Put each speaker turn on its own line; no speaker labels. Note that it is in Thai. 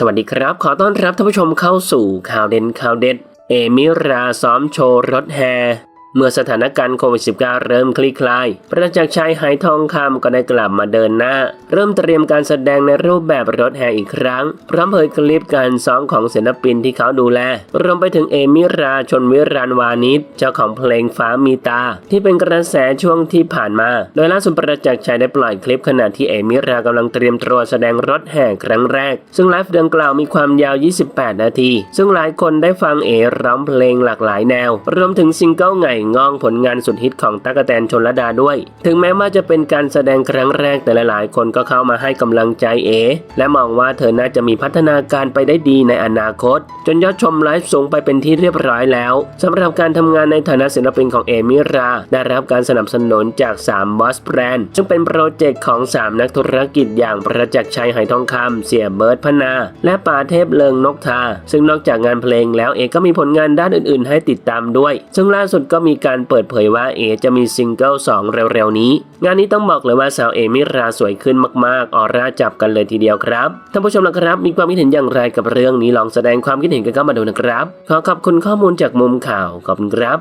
สวัสดีครับ ขอต้อนรับท่านผู้ชมเข้าสู่ข่าวเด่นข่าวเด็ด เอมิราซ้อมโชว์รถแฮ เมื่อสถานการณ์โควิด -19 เริ่มคลี่คลาย ประจักษ์ชัยหายทองคำก็ได้กลับมาเดินหน้า เริ่มเตรียมการแสดงในรูปแบบรถแห่อีกครั้ง พร้อมเผยคลิปการซ้อมของศิลปินที่เขาดูแล รวมไปถึงเอมิราชนวิรันวานิชเจ้าของเพลงฟ้ามีตา ที่เป็นกระแสช่วงที่ผ่านมา โดยล่าสุดประจักษ์ชัยได้ปล่อยคลิปขณะที่เอมิรากำลังเตรียมตัวแสดงรถแห่ครั้งแรก ซึ่งไลฟ์ดังกล่าวมีความยาว 28 นาที ซึ่งหลายคนได้ฟังเอร้องเพลงหลากหลายแนว รวมถึงซิงเกิลไงง่องผลงานสุดฮิตของตั๊กแตนชนระดาด้วย ถึงแม้ว่าจะเป็นการแสดงครั้งแรกแต่หลายๆ คนก็เข้ามาให้กำลังใจเอ และมองว่าเธอน่าจะมีพัฒนาการไปได้ดีในอนาคต จนยอดชมไลฟ์สูงไปเป็นที่เรียบร้อยแล้วสำหรับการทำงานในฐานะศิลปินของเอมิรา ได้รับการสนับสนุนจาก3บอสแบรนด์ซึ่งเป็นโปรเจกต์ของ 3 นักธุรกิจอย่างประจักษ์ชัยไหทองคำเสียเบิร์ดพนา และป่าเทพเลิงนกทา ซึ่งนอกจากงานเพลงแล้วเอก็มีผลงานด้านอื่น ๆ ให้ติดตามด้วย ซึ่งล่าสุดก็มีมีการเปิดเผยว่าเอจะมีซิงเกิล2 เร็วๆนี้ งานนี้ต้องบอกเลยว่าสาวเอมิราสวยขึ้นมากๆ ออร่าจับกันเลยทีเดียวครับท่านผู้ชมนะครับ มีความคิดเห็นอย่างไรกับเรื่องนี้ลองแสดงความคิดเห็นกันเข้ามาดูนะครับ ขอขอบคุณข้อมูลจากมุมข่าวขอบคุณครับ